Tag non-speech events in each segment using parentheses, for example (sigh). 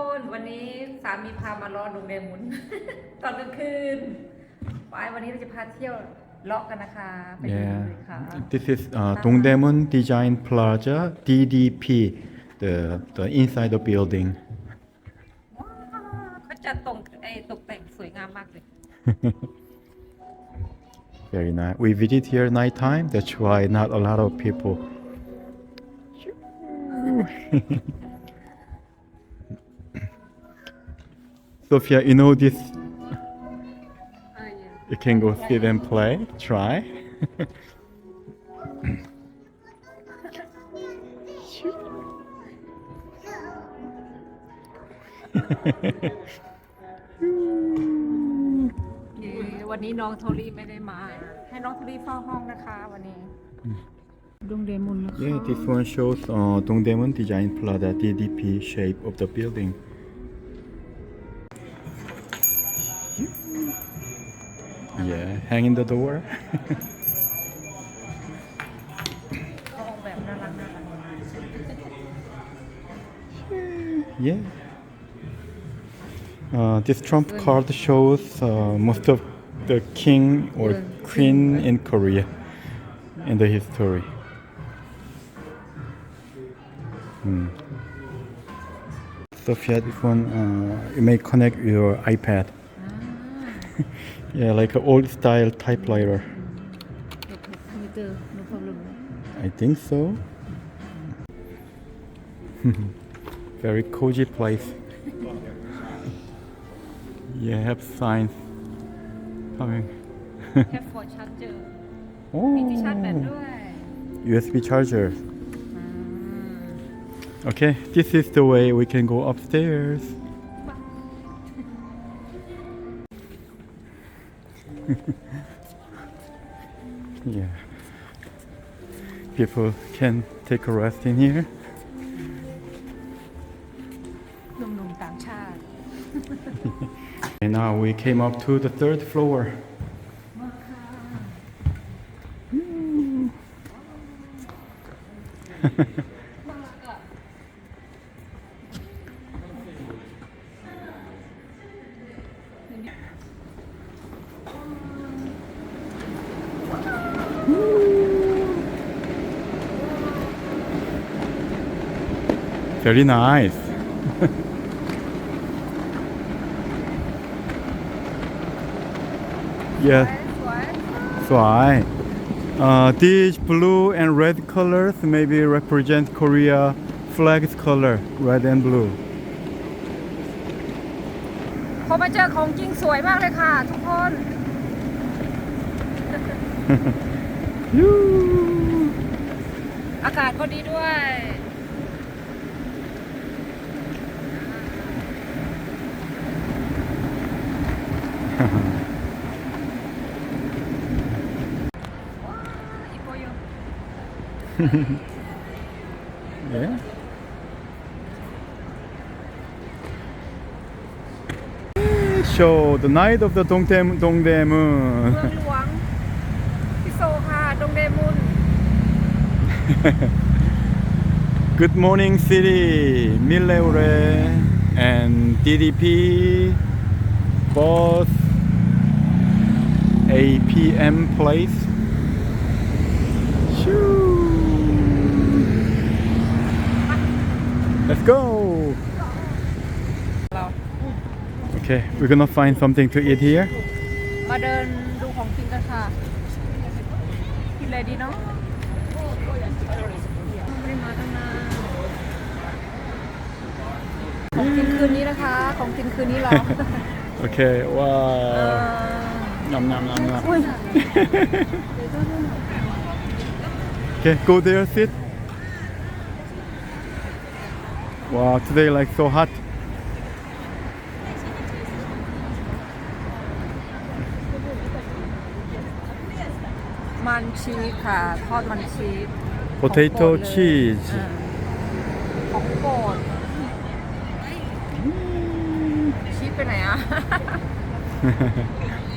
คนวันนี้สามีพามาเลาะดงเดมุน ตอนกลางคืนไปวันนี้เราจะพาเที่ยวเลาะกันนะคะไปดู Yeah, เลยค่ะ this is uh, Dongdaemun Design Plaza (DDP), the the inside the building. ว้าวเขาจะตรงไอ้ตกแต่งสวยงามมากเลย Very nice. We visit here night time. That's why not a lot of people. Sophia, you know this. You can go sit and play. Try. Hmm. เย้วันนี้น้องโทรี่ไม่ได้มา ให้น้องโทรี่เฝ้าห้องนะคะ วันนี้ดงเดมุนนะคะ Yeah, this one shows uh, Dongdaemun Design Plaza (DDP) shape of the building. Yeah, hang in the door. (laughs) เขาออกแบบน่ารักน่ารัก Yeah. Uh, this trump card shows uh, most of the king or Yeah, queen king, right? in Korea in the history. Hmm. Sophia, this one uh, you may connect your iPad. (laughs) yeah, like an old style typewriter. มีเตอร์ no problem I think so. (laughs) Very cozy place. (laughs) yeah, have signs coming. (laughs) have for charger Oh, มีที่ชาร์จแบตด้วย USB charger. Okay, this is the way we can go upstairs. (laughs) yeah. People can take a rest in here. (laughs) หนุ่มๆต่างชาติ And now we came up to the third floor. (laughs) Very nice. Yeah. สวย Why? Uh, these blue and red colors maybe represent Korea flag's color, red and blue. พอมาเจอของจริงสวยมากเลยค่ะ ทุกคน อากาศก็ดีด้วย (laughs) (laughs) yeah. So the night of the Dongdaemun. (laughs) Dongdaemun. Good morning, city, Milleure and DDP, both bus APM place. Shoo. Let's go. เรา Okay, we're gonna find something to eat here. มาเดินดูของกินกันค่ะกินอะไรดีเนาะไม่ได้มาตั้งนานของกินคืนนี้นะคะ ของกินคืนนี้เรา (laughs) Okay, เอ wow. อ (laughs) (laughs) Okay, go there, sit. Wow, today like so hot. Potato cheese. Mm. (laughs)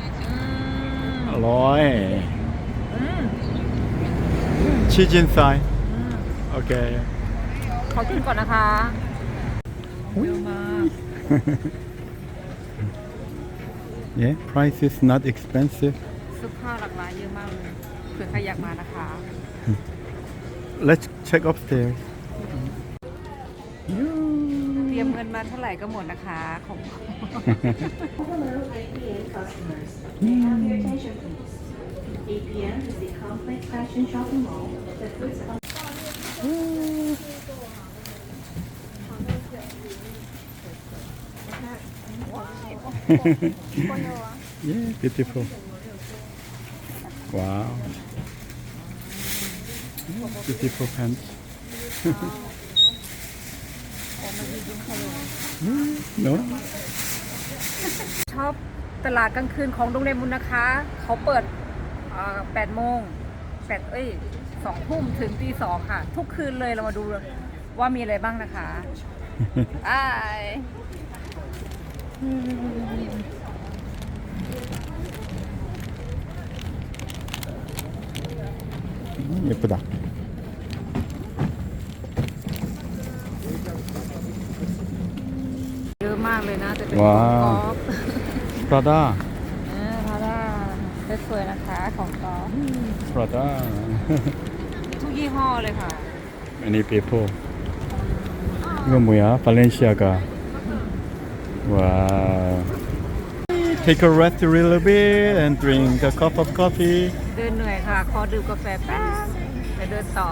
อดมันชีส Potato ของโปรดเลย cheese. อ่าของโปรดชีสไปไหนอ่ะ อืม Aloy. อืม Cheese inside. Okay. ขอกินก่อนนะคะเยอะมาก (laughs) yeah, price is not expensive. เสื้อผ้าหลากหลายเยอะมากเลยเผื่อใครอยากมานะคะ Let's check upstairs. เตรียม เงินมาเท่าไหร่ก็หมดนะคะของ Hello, IPA customers. May I have your attention, please? APM is a complex fashion shopping mall that puts on Yeah, beautiful. Wow. Beautiful pants. เนาะชอบตลาดกลางคืนของโรงแรมมุนนะคะ เขาเปิด8โมงแปดเอ้ยสทุ่มถึงตีสองค่ะ ทุกคืนเลยเรามาดูว่ามีอะไรบ้างนะคะไอเยอะประดับ เลยนะแต่เป็น ว้า ของ ว กอล์ฟ Prada. อ่าพาด้าสวยๆนะคะของกอล์ฟ Prada. ทุกยี่ห้อเลยค่ะ Many people. 이건 뭐야? 발렌시아가. Wow. Take a rest a little bit and drink a cup of coffee. เดินเหนื่อยค่ะ ขอดื่มกาแฟแป๊บไปเดินต่อ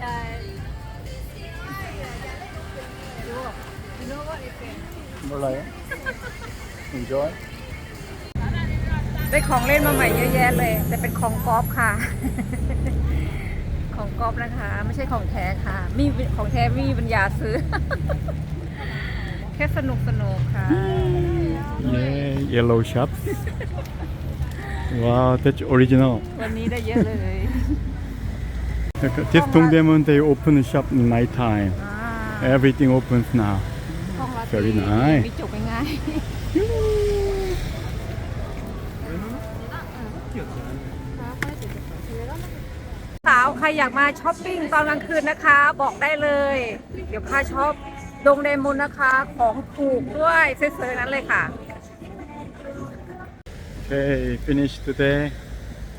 ใช่ดูดูน่กอี Enjoy. ได้ของเล่นมาใหม่เยอะแยะเลย แต่เป็นของกอล์ฟค่ะ ของกอล์ฟนะคะ ไม่ใช่ของแท้ค่ะ มีของแท้มีปัญญาซื้อ แค่สนุกสนุกค่ะ Yeah, yellow shop. wow, that's original. วันนี้ได้เยอะเลย This Dongdaemun, they open a shop in night time. อ่า Everything opens now. ห้องละ Very ที nice มีจบง่ายๆสาวใครอยากมาช้อปปิ้งตอนกลางคืนนะคะ บอกได้เลย เดี๋ยวพาช็อปดงเดมุนนะคะ ของถูกด้วยสวยๆนั้นเลยค่ะ Okay, finished today.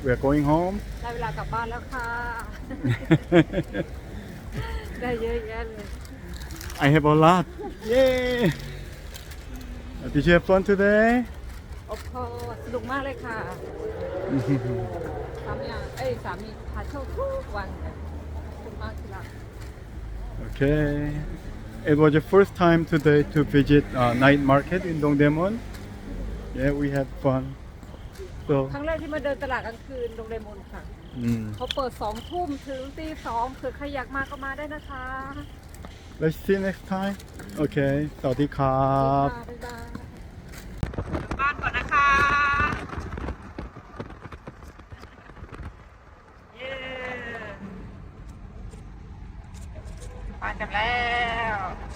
We are going home. ได้เวลากลับบ้านแล้วค่ะ ได้เยอะแยะเลย (laughs) I have a lot. Yay! Uh, Did you have fun today? โอ้โหสนุกมากเลยค่ะ สามีอ่ะเอ้ยสามีพาเที่ยวทุกวันขอบคุณมากที่รัก (laughs) Okay. It was the first time today to visit uh, night market in Dongdaemun. Yeah, we had fun. So, ครั้งแรกที่มาเดินตลาดกลางคืนโรงเรมนค่ะ mm, เขาเปิดสองทุ่มถึงตีสองเผื่อใครอยากมาก็มาได้นะคะ let's see you next time. Okay. สวัสดีครับ๊ายบบายบ้านก่อนนะคะ เย้บ้านกลับแล้ว